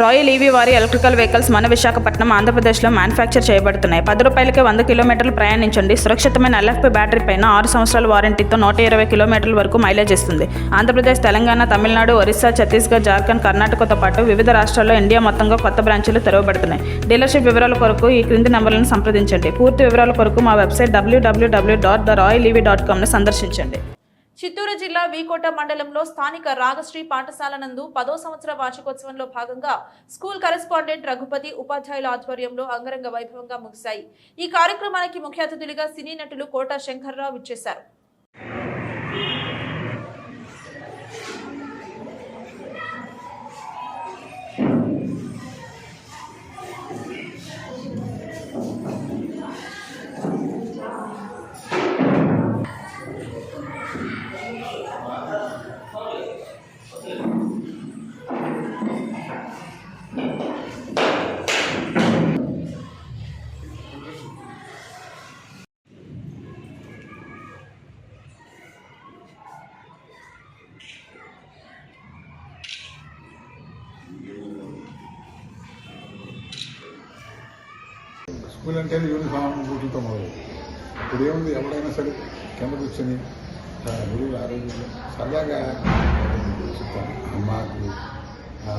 Royal EV వారి electrical vehicles మన విశాఖపట్నం ఆంధ్రప్రదేశ్లో మ్యానుఫ్యాక్చర్ చేయబడుతున్నాయి. పది రూపాయలకే వంద కిలోమీటర్లు ప్రయాణించండి. సురక్షితమైన ఎల్ఎఫ్పి బ్యాటరీ పైన ఆరు సంవత్సరాల వారంటీతో నూట ఇరవై కిలోమీటర్ల వరకు మైలేజ్ ఇస్తుంది. ఆంధ్రప్రదేశ్ తెలంగాణ తమిళనాడు ఒరిస్సా ఛత్తీస్గఢ్ జార్ఖండ్ కర్ణాటకతో పాటు వివిధ రాష్ట్రాల్లో ఇండియా మొత్తంగా కొత్త బ్రాంచీలు తెరవబడుతున్నాయి. డీలర్షిప్ వివరాల కొరకు ఈ క్రింది నెంబర్లను సంప్రదించండి. పూర్తి వివరాల కొరకు మా website WWW dot the royal EV dot కామ్ను సందర్శించండి. చిత్తూరు జిల్లా వీకోట మండలంలో స్థానిక రాగశ్రీ పాఠశాల నందు పదో సంవత్సర వార్షికోత్సవంలో భాగంగా స్కూల్ కరెస్పాండెంట్ రఘుపతి ఉపాధ్యాయుల ఆధ్వర్యంలో అంగరంగ వైభవంగా ముగిశాయి. ఈ కార్యక్రమానికి ముఖ్య అతిథులుగా సినీ నటులు కోట శంకర్రావు ఇచ్చేశారు స్కూల్ అంటే యూనిఫామ్ బూట్లతో మొదలు ఇప్పుడు ఏముంది ఎవడైనా సరే కింద కూర్చొని ఆ, గురువులు ఆ రోజుల్లో సరదాగా చెప్తాను. మాకు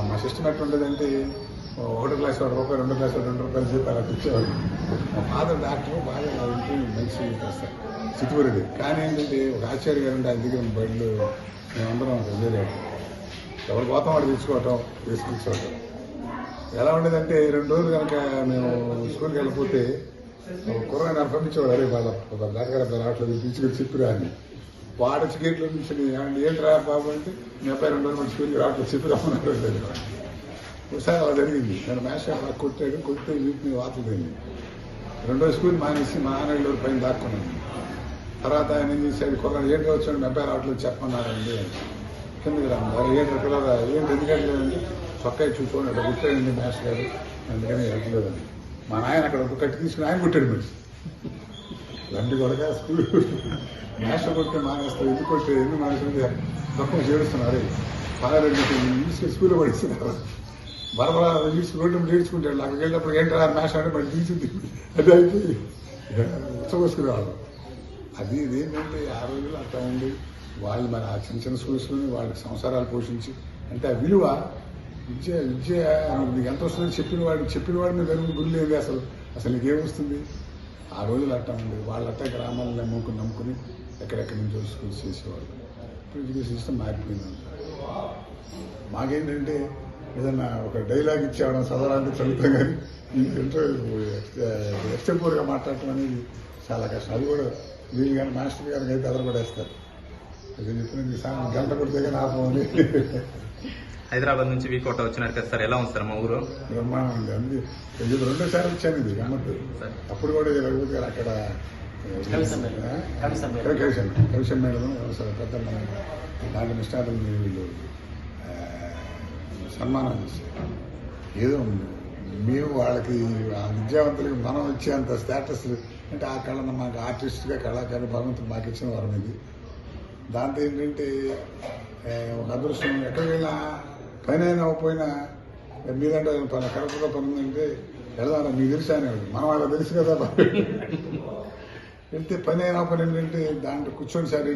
మా సిస్టమ్ ఎట్లా ఉండేదంటే ఒకటో క్లాస్ ఒక రూపాయలు రెండో క్లాస్ రెండు రూపాయలు చెప్పి అలా తెచ్చేవాడు మా ఫాదర్ డాక్టర్ బాగా ఉంటుంది ఇంటి మంచి చేస్తారు. చిట్టుబడిది కానీ ఏంటంటే ఒక ఆచార్య గారు ఉంటే ఆయన దగ్గర బళ్ళు మేమందరం వెళ్ళేవాడు ఎవరు పోతాం వాడు తెచ్చుకోవటం తీసుకొచ్చుకోవటం ఎలా ఉండేదంటే రెండు రోజులు కనుక మేము స్కూల్కి వెళ్ళిపోతే కుర్రాన్ని నాకు పంపించేవాడు అరే వాళ్ళ ఒక డాక్టర్ రావట్లేదు తీసుకొచ్చి చెప్పిరా అని. వాడు వచ్చి గేట్లో నుంచి "ఏమండి, ఏంట్రా బాబు అంటే మీ అబ్బాయి రెండు రోజులు స్కూల్కి రావట్లేదు చెప్పి అన్నారు ఒకసారి అలా జరిగింది. నేను మ్యాచ్ అలా కొట్టాడు కొడితే వీటిని వాతలేదు రెండో స్కూల్ మానేసి మా నాన్న పైన దాక్కున్నాను తర్వాత ఆయన ఏం చేశాడు కుర్రాడు ఏంటి వచ్చాడు మీ అబ్బాయి రావట్లేదు చెప్పమన్నారండి కిందకి రాము ఏంటి పిల్లరా ఏంటి ఎందుకంటే చొక్కా చూసుకొని అక్కడ కుట్టాడండి మ్యాస్ గారు అందుకని వెళ్ళలేదండి. మా నాయన అక్కడ ఒక కట్టి తీసుకుని ఆయన కుట్టాడు మరి రండి కొడక స్కూల్ మ్యాథ్స్ కొట్టే మానేస్తారు ఎందుకు కొట్టే ఎందుకు మానేస్తుంది తక్కువ చేరుస్తున్నారు. పదహారు తీసుకుని స్కూల్లో పడిస్తున్నారు బరబరా తీసుకుని రోడ్డు మీద నేర్చుకుంటాడు అక్కడికి వెళ్ళినప్పుడు ఏంటి మ్యాస్ అంటే మరి తీసింది. అది అయితే ఉచ్చబోసుకుని అది ఇదేంటంటే ఆ రోజుల్లో అట్లా ఉండి వాళ్ళు మరి ఆ చిన్న చిన్న స్కూల్స్లోనే వాళ్ళకి సంసారాలు పోషించి అంటే ఆ విలువ విద్య విద్య నీకు ఎంత వస్తుందని చెప్పిన వాడిని చెప్పిన వాడు మీద గురి లేదు అసలు. అసలు నీకేమొస్తుంది ఆ రోజులు అట్టా ఉండేది వాళ్ళు అట్టా గ్రామాలను నమ్ముకుని నమ్ముకుని ఎక్కడెక్కడి నుంచి స్కూల్స్ చేసేవాళ్ళు. ఇప్పుడు ఎడ్యుకేషన్ సిస్టమ్ మారిపోయింది మాకేంటంటే ఏదన్నా ఒక డైలాగ్ ఇచ్చేవడం చదవడానికి చదువుతాం కానీ ఎక్స్టెంపోర్గా మాట్లాడటం అనేది చాలా కష్టం. అది కూడా వీళ్ళు కానీ మాస్టర్ గారికి అయితే అదరపడేస్తారు అది చెప్పిన సార్ గంట కొడితే కానీ ఆపమని. హైదరాబాద్ నుంచి వీకోట వచ్చినారు కదా సార్ ఎలా ఉంది సార్ మా ఊరు బ్రహ్మాండం ఉంది ఇది రెండోసారి వచ్చాను ఇది సరే. అప్పుడు కూడా గారు అక్కడ. ఆ? కవిసమ్మ మేడం. పెద్ద నాకు నిష్ఠాతం వీళ్ళు సన్మానం చేశారు ఏదో మేము వాళ్ళకి ఆ విద్యావంతులకి మనం ఇచ్చేంత స్టేటస్ అంటే ఆ కళ మాకు ఆర్టిస్ట్గా కళాకారులు భగవంతుడు మాకు ఇచ్చిన వరం ఇది దాంతో ఏంటంటే ఒక అదృష్టం ఎక్కడికి వెళ్ళినా పైన అయినా మీదంటే పని కరెక్ట్గా పని ఉందంటే వెళ్దారా మీకు తెలుసు అనేవాడు మనం అలా తెలుసు కదా వెళ్తే పని అయినా పని ఏంటంటే దాంట్లో కూర్చొని సార్ ఈ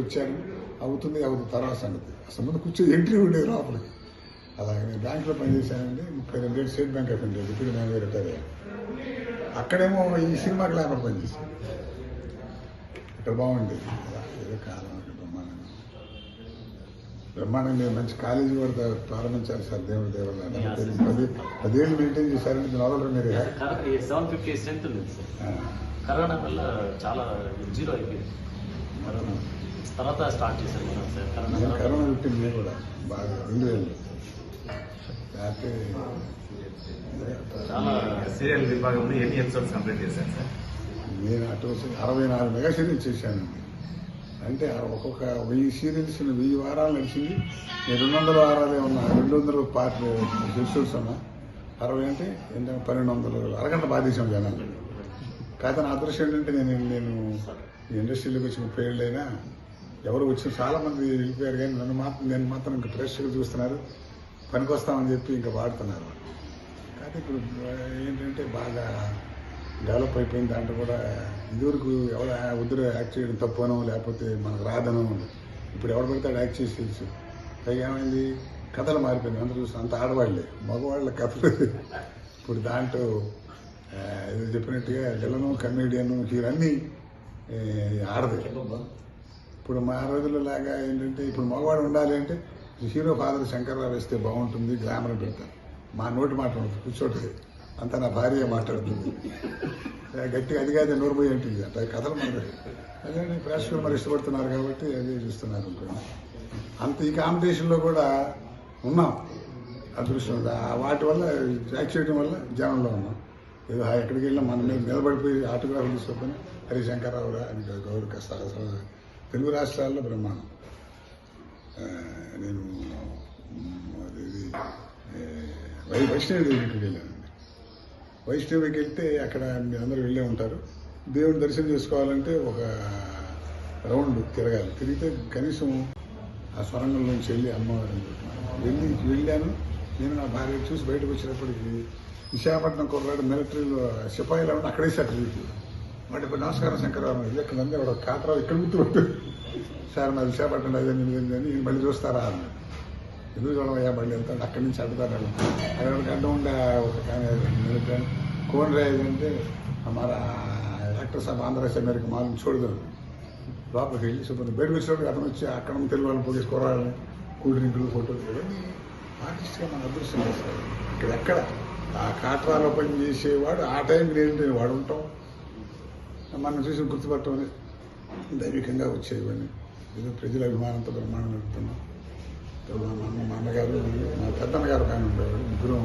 వచ్చాను. వచ్చారు అవుతుంది అవుతుంది తర్వాత సంగతి. అసలు ముందు కూర్చొని ఎంట్రీ ఉండేది లోపలికి అలాగే నేను బ్యాంకులో పనిచేశానండి ముప్పై రెండు ఏళ్ళు స్టేట్ బ్యాంక్ ఆఫ్ ఇండియా ఇప్పుడు నేను రిటైర్ అయ్యాను. అక్కడేమో ఈ సినిమా క్లాపర్ పనిచేశాను ఇక్కడ బాగుండేది. ఏదో కాలం. బ్రహ్మాండంగా మీరు మంచి కాలేజీ కూడా ప్రారంభించారు సార్ దేవుడి దేవుళ్ళ పది పదేళ్ళు మెయింటైన్ చేశారంటే ఇది నవలలు మీరు? సెవెన్ ఫిఫ్టీ స్ట్రెంత్ ఉంది సార్ కరోనా వల్ల చాలా జీరో అయిపోయింది. కరోనా. తర్వాత స్టార్ట్ చేశారు మనం సార్ కరోనా నేను కరోనా పుట్టింది నేను కూడా. బాగా రెండు వేలు. చాలా సీరియల్ విభాగంలో ఎన్ని ఎపిసోడ్స్ కంప్లీట్ చేశారు సార్ నేను అటు వచ్చి అరవై నాలుగు మెగా సీరియల్స్ చేశానండి. అంటే ఒక్కొక్క వెయ్యి సీరియల్స్ వెయ్యి వారాలు నడిచింది. నేను రెండు వందల వారాలే ఉన్నా. రెండు వందల పార్ట్ ఎపిసోడ్స్ ఉన్నా అరవై అంటే ఏంటంటే పన్నెండు వందలు. అరగంట బాధేశాం జనాలు. కాకపోతే నా అదృష్టం ఏంటంటే నేను నేను ఇండస్ట్రీలోకి వచ్చి ముప్పై ఏళ్ళైనా ఎవరు వచ్చిన చాలామంది వెళ్ళిపోయారు కానీ నన్ను మాత్రం నేను మాత్రం ఇంకా ఫ్రెష్గా చూస్తున్నారు. పనికొస్తామని చెప్పి ఇంకా వాడుతున్నారు. కాకపోతే ఇప్పుడు ఏంటంటే బాగా డెవలప్ అయిపోయింది. దాంట్లో కూడా ఇదివరకు ఎవరు వద్దురు యాక్ట్ చేయడం తప్పనో లేకపోతే మనకు రాదనో ఇప్పుడు ఎవరు పెడతాడు యాక్ట్ చేసి తెలుసు. పైగా ఏమైంది? కథలు మారిపోయింది అందరూ చూస్తే అంత ఆడవాళ్ళే. మగవాళ్ళ కథలు. ఇప్పుడు దాంట్లో ఏదో చెప్పినట్టుగా విలను కమేడియన్ హీరో అన్నీ ఆడదు. ఇప్పుడు మా రోజుల్లో లాగా ఏంటంటే ఇప్పుడు మగవాడు ఉండాలి అంటే హీరో ఫాదర్ శంకర్రావు వేస్తే బాగుంటుంది గ్లామర్ పెడతారు మా నోటి మాట ఉంటుంది కూర్చోటది అంత నా భార్య మాట్లాడుతుంది. గట్టిగా అది కాదు నోరు పోయి ఉంటుంది అంత కథలు మనకు అదే ప్రేక్షకులు మరి ఇష్టపడుతున్నారు కాబట్టి అదే చూస్తున్నారు అనుకోండి. అంత ఈ కాంపిటీషన్లో కూడా ఉన్నాం. అదృష్టం ఆ వాటి వల్ల యాక్ట్ చేయడం వల్ల జనంలో ఉన్నాం. ఏదో ఎక్కడికి వెళ్ళినా మన మీద నిలబడిపోయి ఆటోగ్రాఫ్ తీసుకోకపోయినా హరిశంకరరావు అని గౌరవ అసలు. తెలుగు రాష్ట్రాల్లో బ్రహ్మాండం. నేను మ్, వై వైష్ణవి వైష్ణవికి వెళ్తే అక్కడ మీరు అందరూ వెళ్ళే ఉంటారు. దేవుడి దర్శనం చేసుకోవాలంటే ఒక రౌండ్ తిరగాలి. తిరిగితే కనీసం ఆ స్వరంగం నుంచి వెళ్ళి అమ్మవారిని వెళ్ళి వెళ్ళాను. నేను నా భార్య చూసి బయటకు వచ్చినప్పటికి విశాఖపట్నం కుర్రాడు మిలిటరీలో సిపాయిలో ఉన్న అక్కడే సెటిల్ వాటి ఇప్పుడు నమస్కారం శంకరరావు ఇది ఎక్కడ ఉంది వాడు కాకరావు ఇక్కడ గుర్తుపెట్టు సార్ నా విశాఖపట్నం అదే అని మళ్ళీ చూస్తారా అన్నాడు. ఎందుకు చూడవయ్యా బండి వెళ్తాడు అక్కడి నుంచి అడుగుతారు అక్కడ గడ్డ ఉండే కోన్ రాయదంటే మన యాక్టర్ సాబ్ ఆంధ్రదేశం మేరకు మాలను చూడదు. లోపలికి వెళ్ళి శుభ్రం బయట వచ్చినప్పుడు అతను వచ్చి అక్కడ తెలుగు వాళ్ళని పోలీసు కూరగాయలని కూల్ డ్రింకులు ఫోటోలు ఆర్టిస్ట్గా మన అదృష్టం చేస్తారు ఇక్కడ ఎక్కడ? ఆ కాట్రాలో పని చేసేవాడు ఆ టైం నేను వాడు ఉంటాం. మనం చూసి గుర్తుపట్టమని దైవికంగా వచ్చేవని ఇది ప్రజల అభిమానంతో బ్రహ్మాండం నడుపుతున్నాం. మా అమ్మ మా అమ్మగారు మా పెద్దమ్మ గారు కానీ ఉండేవాడు ముగ్గురు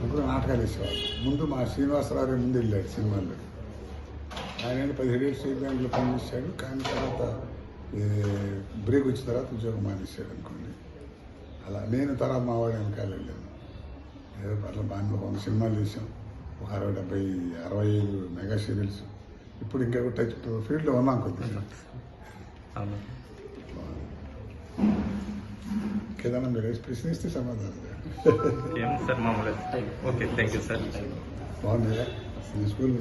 ముగ్గురు నాటకాలు వేసేవాడు ముందు మా శ్రీనివాసరావు ముందు వెళ్ళాడు సినిమాల్లో. ఆయన పదిహేడు ఏళ్ళు స్టేట్ బ్యాంక్లో పనిచేశాడు కానీ తర్వాత బ్రేక్ వచ్చిన తర్వాత ఉద్యోగం మానేశాడు అనుకోండి. అలా నేను తర్వాత మా వాడు వెనకాల వెళ్ళాను. ఏదో అట్లా బాగా వంద సినిమాలు చేసాం ఒక అరవై డెబ్బై అరవై ఐదు మెగా సీరియల్స్. ఇప్పుడు ఇంకా టచ్ ఫీల్డ్లో ఉన్నాం కొద్దిగా ప్రశ్నిస్తే సమాధానం ఏం సార్ మామూలుగా ఓకే థ్యాంక్ యూ సార్ బాగుంది మీ స్కూల్